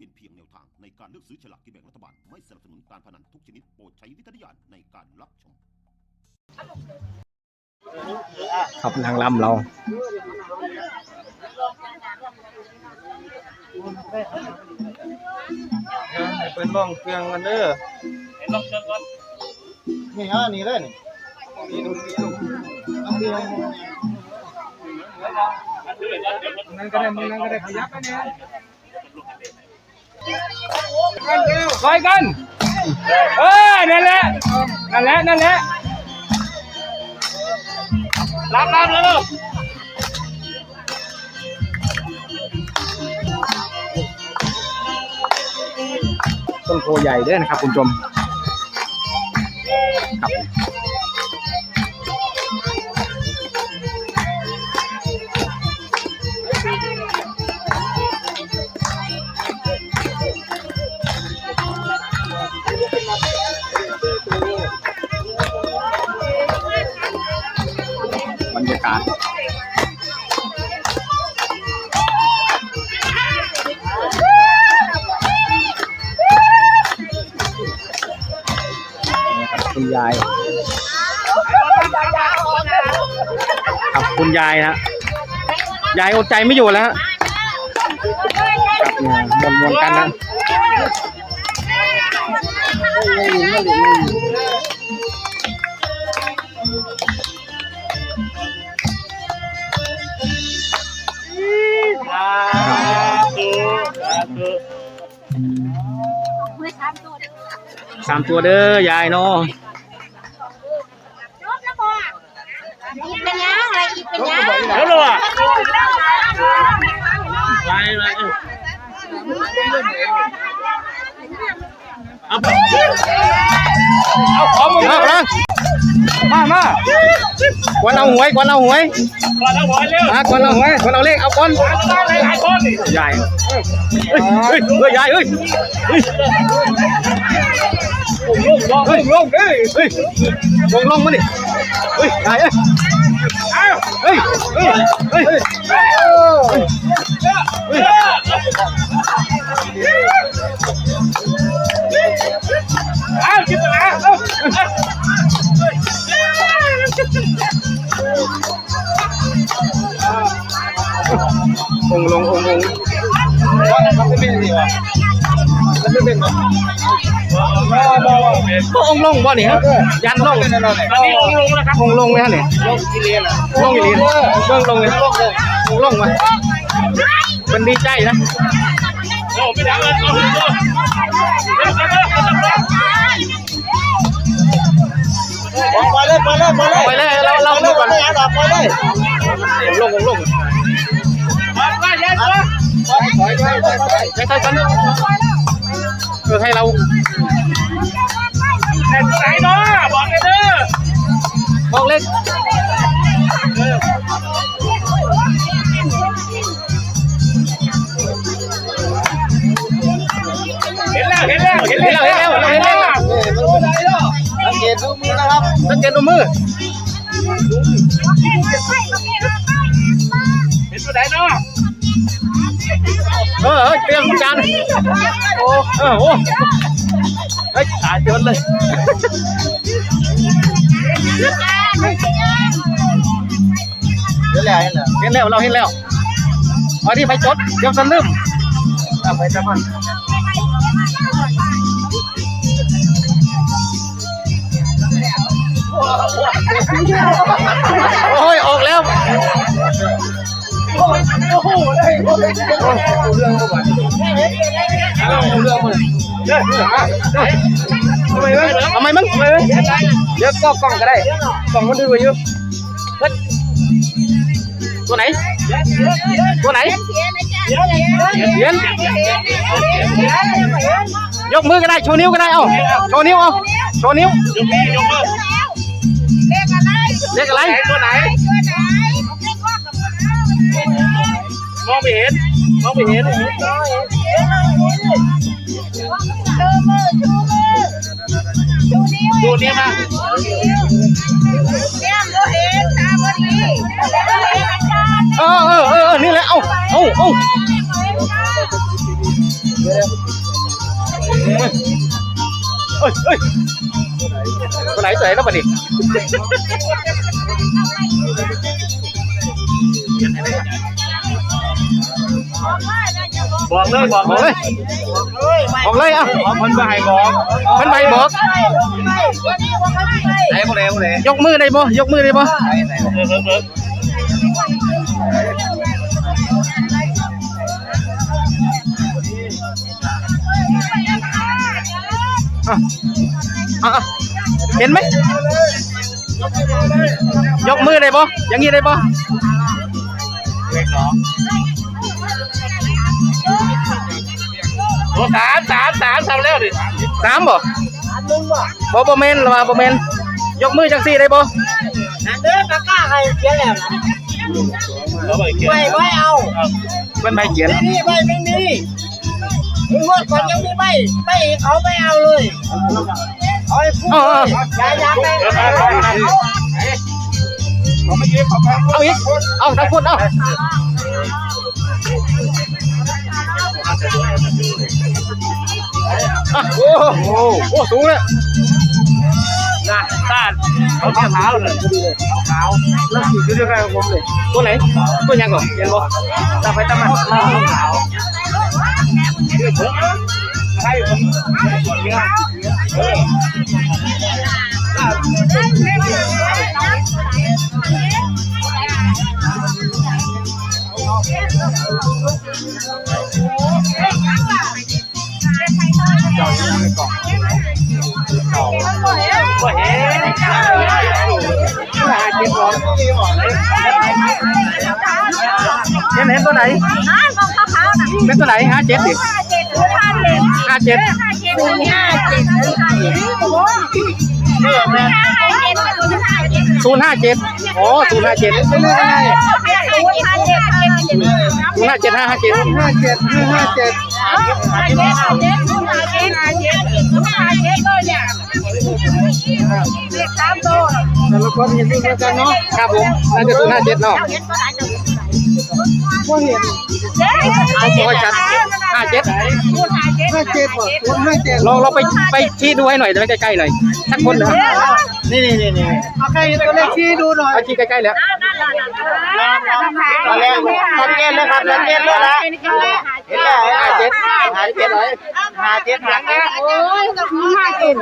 เป็นเพียงแนวทางในการเลือกซื้อฉลากกินแบ่งรัฐบาล ไม่สนับสนุนการพนันทุกชนิดโปรดใช้วิจารณญาณในการรับชม ครับนางลำเราให้เพิ่นลองเครื่องกันเด้อนี่ฮะนี่เลยนี่เอาเดียวนั่นก็ได้มึงนั่นก็ได้ขยับไปเนี่ย คอยกัน เออ นั่นแหละ นั่นแหละ นั่นแหละรับรับแล้วต้นโพใหญ่ด้อนะครับคุณผู้ชมครับากาศนี่ครับคุณยายครับคุณยายนะฮะยายอดใจไม่อยู่แล้วฮะครับเนี่ยมวนๆกันนะ สามตัวเด้อยายเนาะอีกเป็นยังอะไรอีกเป็นยังแล้วเหรอไปไปเอาไปเอาขอมึงเอาละ มามาควนเอาหวยควนเอาหวยก่อนแล้วบอยเร็วอะควนเอาหวยควนเอาเลขเอาก่อนหลายหลายคนนี่ใหญ่เฮ้ยเฮ้ยเฮ้ยใหญ่เฮ้ยเฮ้ยลงลงเฮ้ยลงเฮ้ยเฮ้ยลงลงมาดิเฮ้ยใหญ่เอ้ยเฮ้ยเฮ้ยเฮ้ยเฮ้ยเฮ้ย มันไม่เป็นนี่วะมันไม่เป็นวะก็องค์ลงบ่นี่ฮะยันลงตอนนี้องค์ลงแล้วครับองค์ลงเลยฮะนี่ลงกิเลนอะลงอีหลีเบิ่งลงเลยองค์ลงมาเป็นดีใจนะโอ้ไม่ดังเลยเอาเร็วเร็วเร็วเร็วเร็วปล่อยเลยปล่อยเลยปล่อยเลยไปเลยเราเราดูก่อนไม่เอาดอกปล่อยเลยองค์ลง ใช่ใช่กันเออให้เราแต่ตัวไหนเนาะบอกกันเด้อบอกเล็กเห็นแล้วเห็นแล้วเห็นแล้วเห็นแล้วเห็นแล้วเอ้ยมันไม่ได้หรอกสังเกตดูมือนะครับสังเกตดูมือเห็นตัวไหนเนาะ เออเฮ้ยเตรียมจานโอ้เออโอ้เฮ้ยตายจนเลยเดี๋ยวแหละเห็นเหรอเห็นแล้วเราเห็นแล้วเอาที่ไปจดเดี๋ยวสลืมทำไปจะมันโอ้ยออกแล้ว ทำไมมึงทำไมมึงเดี๋ยวก็กล้องก็ได้กล้องมันดูอยู่เฮ้ยตัวไหน ตัวไหนเขียนยกมือก็ได้โชว์นิ้วก็ได้เอาโชว์นิ้วเอาโชว์นิ้วยกมือยกมือเรียกอะไรตัวไหน องไม่เห็นมองไม่เห็นดูนี่มาเออเออเออเออนี่แหละเอาเอาเอาเอ้ยเอ้ยตัวไหนตัวไหนต้องมาดิ บอกเลยบอกบอกเลเลยยบอกเลยอะมันไปบอกมันใบบอกไหนพวกไหนพวกไหนยกมือได้บ่ยกมือได้บ่เออเออเอออะอะอะเห็นไหมยกมือได้บ่อย่างนี้ได้บ่เล็กเหรอ โอ้สามสามสามทำแล้วดิสามบ่บ่บ่แม่นหรอว่าบ่แม่นยกมือจังซี่ได้บ่เด้อปากกาใครเขียนแล้วแล้วไปเกี่ยวไม่ไม่เอาเป็นใบเขียนนี่ไม่ไม่มีมึงงวดก่อนยังมีไม่ไม่เขาไม่เอาเลยเอาให้พูดเลยอย่าอยากได้เขาไม่ยืมเขาแพงเอาอีกเอาทั้งคนเอา อะโอ้โหโอ้สูงเลยนะต้านเขาเท้าเท้าเลยเท้าแล้วขี่อยู่ด้วยกันกับผมเลยตัวไหนตัวยังก่อนเห็นบ่ตามไปตามมาให้ผมเห็นเห็น ตัวไหนอ่าของเขาเขาน่ะเป็นตัวไหนห้าเจ็ดดิห้าเจ็ดห้าเจ็ดห้าเจ็ดห้าเจ็ดห้าเจ็ดห้าเจ็ดโอ้โหห้าเจ็ดห้าเจ็ดศูนย์ห้าเจ็ดอ๋อศูนย์ห้าเจ็ดไม่เลือกยังไงห้าเจ็ดห้าเจ็ดห้าเจ็ดศูนย์ห้าเจ็ดห้าห้าเจ็ดห้าเจ็ดห้าเจ็ดห้าเจ็ดห้าเจ็ดห้าเจ็ดห้าเจ็ดห้าเจ็ดเลยเนี่ยเลขสามตัวแต่ละคนเห็นด้วยกันเนาะครับผมน่าจะศูนย์ห้าเจ็ดเนาะ เจ้าเห็นตัวไหนเจ้าว่าเห็นเจ๊ห้าเจ็ดโอ้ยชัดห้าเจ็ดพูดห้าเจ็ดห้าเจ็ดป่ะคนห้าเจ็ดเราเราไปไปชี้ดูให้หน่อยได้ไหมใกล้ๆหน่อยสักคนนะครับนี่นี่นี่นี่เอาใครตัวเลขชี้ดูหน่อยเอาชี้ใกล้ๆแล้วตอนแรกชัดเจนเลยครับชัดเจนเลยนะเห็นแล้วห้าเจ็ดห้าเจ็ดเลยห้าเจ็ดหางนะโอ้ยต้องห้าเจ็ด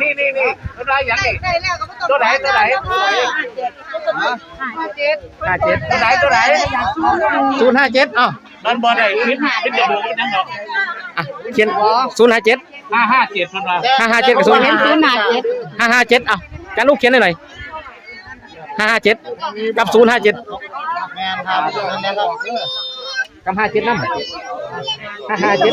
นี่นี่นี่อะไรอย่างนี้ได้แล้วก็ไม่ต้องตัวไหนตัวไหน ห้าเจ็ดห้าเจ็ดตัวไหนตัวไหนศูนย์ห้าเจ็ดอ้าวนั่นบอลไหนคิดคิดจะดูนั่นเหรออะเขียนศูนย์ห้าเจ็ดห้าห้าเจ็ดมันมาห้าห้าเจ็ดกับศูนย์ศูนย์ห้าเจ็ดห้าห้าเจ็ดเอาการลูกเขียนหน่อยห้าห้าเจ็ดกับศูนย์ห้าเจ็ดแมนครับนี่ครับกับห้าเจ็ดนั่นห้าห้าเจ็ด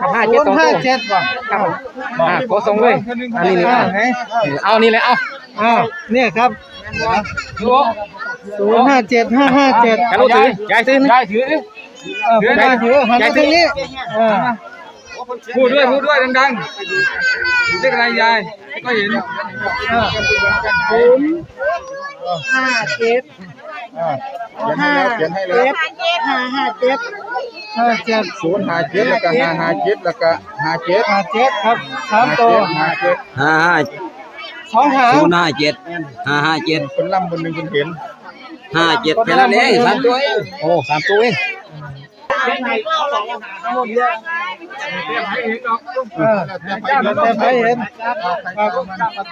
กับห้าคเจ็ดนสองห้าตัวเจ็ดป่ะครับอ่าขอส่งเลยอันนี้เลยอ่าเอาไหนเอานี่เลยเอา อ่าเนี่ยครับดูศูนย์ห้าเจ็ดห้าห้าเจ็ดการลูกถือยายซื้อนะได้ถือเออผมมาถือหันมาทางนี้เออพูดด้วยพูดด้วยดังๆเรียกอะไรยายก็เห็นห้าเจ็ดห้าเจ็ดห้าห้าเจ็ดห้าเจ็ดศูนย์หาเจ็ดแล้วก็หาหาเจ็ดแล้วก็หาเจ็ดห้าเจ็ดครับสามตัวหาเจ็ดห้าห้า สองหางศูนย์ห้าเจ็ดห้าห้าเจ็ดคนล่ำคนหนึ่งคนเห็นห้าเจ็ดแค่นั้นเองสามตัวเองโอ้สามตัวเองเออแต่ใครเห็นครับ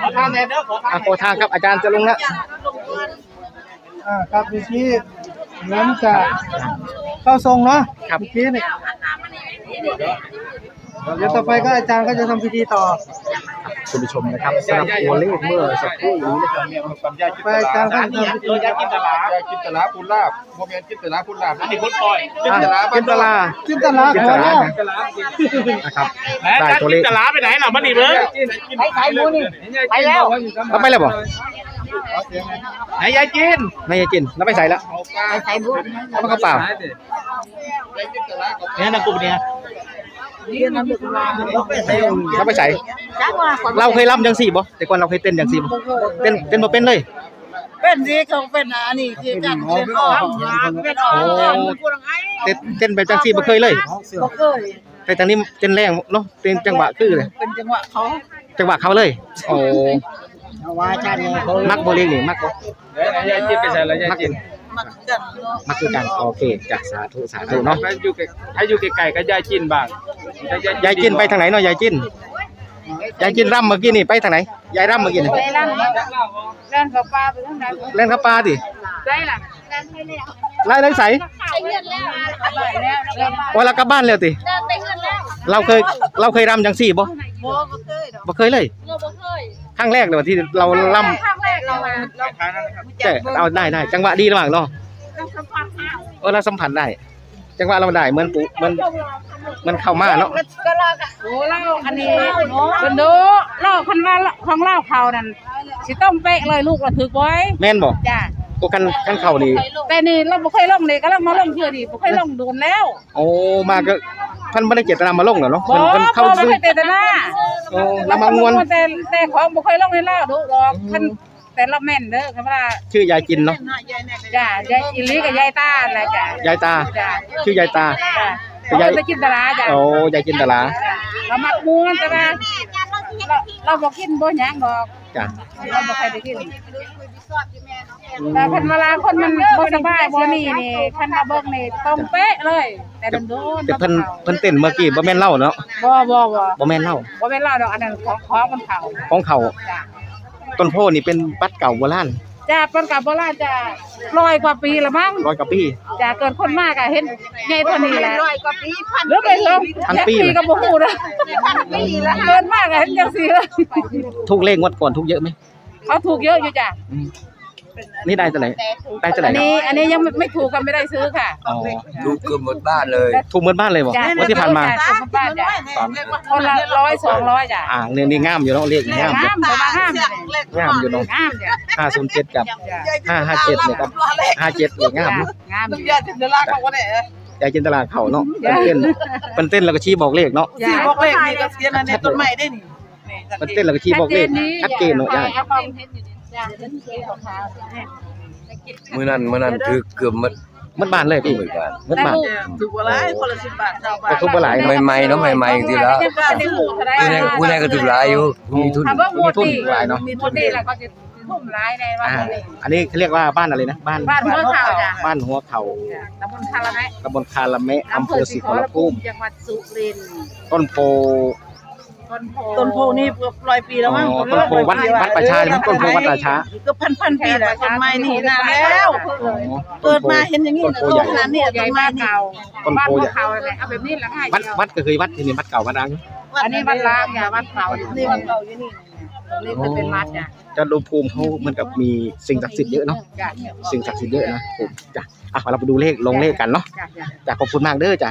ขอทานแทนเด้อขอทานอะขอทางครับอาจารย์จะลงแล้วอ่าครับเมื่อกี้เหมือนจะเข้าทรงเนาะครับเมื่อกี้นี่เดี๋ยวต่อไปก็อาจารย์ก็จะทำพิธีต่อ คุณผู้ชมนะครับสำหรับตัวเลขเมื่อสักครู่นี้นะครับเนี่ยมันปัญญาจิตไปอาจารย์ก็จะทำพิธีตัวยากินตลาดยาจิตลาภูลาบโมเมนจิตลาภูลาบอันนี้คนปล่อยกินตลาจินตลากินตลาแล้วนะครับแหมจะกินตลาดไปไหนล่ะมันนี่เบิ้งไปขายมูนี่ไปแล้วเราไปแล้วบ่ไหนยายกินไม่ให้กินเราไปใส่แล้วไปใส่บุญเอามาเข้าเปล่าเนี่ยนะกูเนี่ย เราไปใส่จ้าว่าเราเคยรำจังสี่บ่แต่ก่อนเราเคยเต้นจังสี่บ่เต้นเต้นบ่เป็นเลย เป็นสิเขาเป็นอันนี้คือกันเป็นออกเป็นออกเต้นเต้นแบบจังซี่บ่เคยเลยบ่เคยแต่ทางนี้เต้นแรงเนาะเต้นจังหวะคือเลยเป็นจังหวะเขาจังหวะเขาเลยโอ้ว่าชาติเขามักบ่เลี้ยงนี่มักบ่เดี๋ยวยายจิน ไปใส่แล้วยายมักจินมักกันมักคือกันโอเคจ้ะสาธุสาธุเนาะให้อยู่ใกล้ให้อยู่ไกลๆก็ยายจินบ้างยายจินไปทางไหนเนาะยายจินยายจินร่ำเมื่อกี้นี่ไปทางไหนยายร่ำเมื่อกี้นี่ไปล่ำเล่นกับปลาไปทั้งนั้นเล่นข้าวปลาดิได้ล่ะไล่ไล่ใสไปเงินแล้วไปแล้วแล้วก็ว่าเรากลับบ้านแล้วติเดินไปเงินแล้วเราเคยเราเคยร่ำจังซี่บ่บ่บ่เคยดอกบ่เคยเลยเราบ่เคย ครั้งแรกเลยว่าที่เราร่ำครั้งแรกเราเราใช่เอาได้ได้จังหวะดีระหว่างเนาะต้องสัมผัสข้าวเออเราสัมผัสได้ จังหวะเราได้เหมือนปูเหมันมันเข้ามาเนาะก็ลอกอะโอ้เล่าอันนี้เป็นดูเล่าคันว่าของเล่าเขานั่นสิต้องเป๊ะเลยลูกเราถือไว้แม่นบ่จ้าโอ้กันกันเข้านี่แต่นี่เราบ่เคยลงเลยก็เรามาลงเทื่อนี่บ่เคยลงโดนแล้ว โอ้มาก็ ท่านบ่ได้เจตนามาลงเหรอเนาะบ่มันมันเข้าบ่ซื้อเคยเตะหน้าโอ้แล้วมางวน แต่แต่ของบ่เคยลงในเล่าดูดอกคันแต่ละแม่นเด้อคำว่าชื่อยายจินเนาะ จ้ายายอีหลีกับยายตาแหละจ้ะยายตา จ้ะชื่อยายตา จ้ะแต่ยายเขาจะกินตลาจ้ะโอ้ยายจินตลาจ้ะเรามักม่วนแต่ว่าเราเราบ่กินบ่หยังดอกจ้ะเราบ่เคยได้กินแต่คันเวลาคนมันบ่สบายบ่นี่นี่คันมาเบิ่งนี่ตรงเป๊ะเลย แต่โดนๆแต่เพิ่นเพิ่นเต้นเมื่อกี้บ่แม่นเล่าเนาะบ่บ่บ่บ่แม่นเล่าบ่เป็นเล่าดอกอันนั้นของของมันเขาของเขาจ้ะต้นโพนี่เป็นบัดเก่าโบราณจ้ะเปิ้นกับโบราณจ้ะร้อยกว่าปีละมั้งร้อยกว่าปีจ้ะเกิดคนมากอะเห็นใหญ่เท่านี้แหละร้อยกว่าปีพันหรือไปลงพันปีปีก็บ่ฮู้นะพันปีแล้วเกินมากอะเห็นจังซี่เลยทุกเลขงวดก่อนทุกเยอะไหมเขาถูกเยอะอยู่จ้ะ อืมนี่ได้เท่าไหร่ ได้เท่าไหอัร่นนี้อันนี้ยังไม่ไม่ถูกกันไม่ได้ซื้อค่ะอ๋อดูเกือบหมดบ้านเลย ถูกเหมือนบ้านเลยบ่จ้ะงวันที่ผ่านมา จ้ะถูกบ้านจ้ะคนละร้อยสองร้อยจ้ะอ่าเนี่ยนี่งามอยู่เนาะเลขนี่งามอยู่งามประมาณงามเลยงามอยู่เนาะงามจ้ะห้าศูนย์เจ็ดกับจ้ะห้าห้าเจ็ดเนี่ยครับห้าเจ็ดเนี่ยงามอยู่งามอยู่ยาจินตลาเขาว่าได้ยายจินตลาเขาเนาะเป็นเต้นเป็นเต้นแล้วก็ชี้บอกเลขเนาะสิบอกเลขนี่ก็เสียนั่นในต้นไม้ได้นี่นี่เป็นเต้นแล้วก็ชี้บอกเลขชัดเจนเนาะยาย เอาความเห็นอยู่นี่ จ้ะเห็นสีขาวๆเนี่ยมื้อนั้นมื้อนั้นคือเกือบหมดหมันบ้านเลยพี่เหมือนกันหมันบ้านถูกบ่หลายคนละ10บาท20บาก็ททุกบ่หลายเนาะใหม่ๆเนาะใหม่ๆจริงๆแล้วได้ถูกเท่าไหร่ผู้ใดผู้ใดก็ถูกหลายอยู่ผู้มีทุนถ้าเบิ่งหมดทุนนี่หลายเนาะมีทุนนี่แล้วก็จะทุ่มหลายในวันอ่านี้อันนี้เขาเรียกว่าบ้านอะไรนะ บ้านบ้านหัวขาวจ้ะบ้านหัวเขาตำบลคาราแมะตำบลคาละเมะอำเภอศรีขอรภูมิจังหวัดสุรินทร์ต้นโพ ต้นโพต้นโพนี่เกือบร้อยปีแล้วมั้งอ๋อต้นโพวัดวัดประชาใช่ไหมต้นโพวัดประชาก็พันพันปีแล้วต้นไม้นี่นานแล้วอ๋อเปิดมาเห็นอย่างนี้ต้นนะโพต้ใหญ่นขนาดนี้ใหญ่ต้นไม้บ้านนี่เก่าต้นบ้านโพหัใหวญ่ เขาอะไรเอาแบบนี้แหละง่ายวัดวัดก็คือวัดที่นี่วัดเก่าวัดดังอันนี้วัดล้างอย่าวัดเขานี่มันเก่าอยู่นี่นี่คือเป็นวัดจ้ะจะดูภูมิเขาเหมือนกับมีสิ่งศักดิ์สิทธิ์เยอะเนาะจ้ะสิ่งศักดิ์สิทธิ์เยอะนะผมจ้ะอะเราไปดูเลขลงเลขกันเนาะจ้ะจ้ะ จ้ะขอบคุณมากเด้อจ้ะ